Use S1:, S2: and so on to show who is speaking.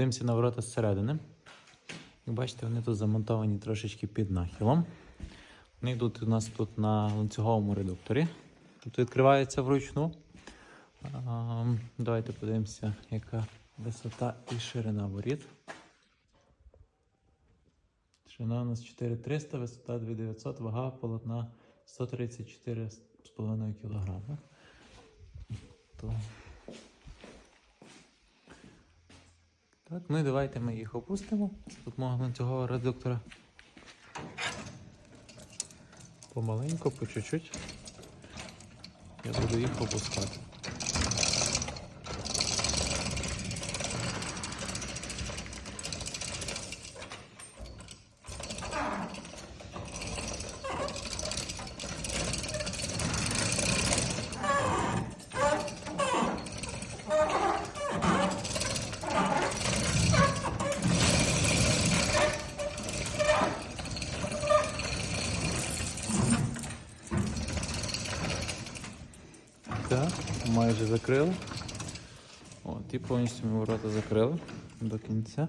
S1: подивимося на ворота зсередини. Як бачите, вони тут замонтовані трошечки під нахилом. Вони йдуть у нас тут на ланцюговому редукторі. Тут відкривається вручну. Давайте подивимося, яка висота і ширина воріт. Ширина у нас 4300, висота 2900, вага полотна 134,5 кг. Так, ну і давайте ми їх опустимо. Тут мого цього редуктора. Помаленьку, по чуть-чуть. Я буду їх опускати. Так, майже закрили. От, і повністю ми ворота закрили до кінця.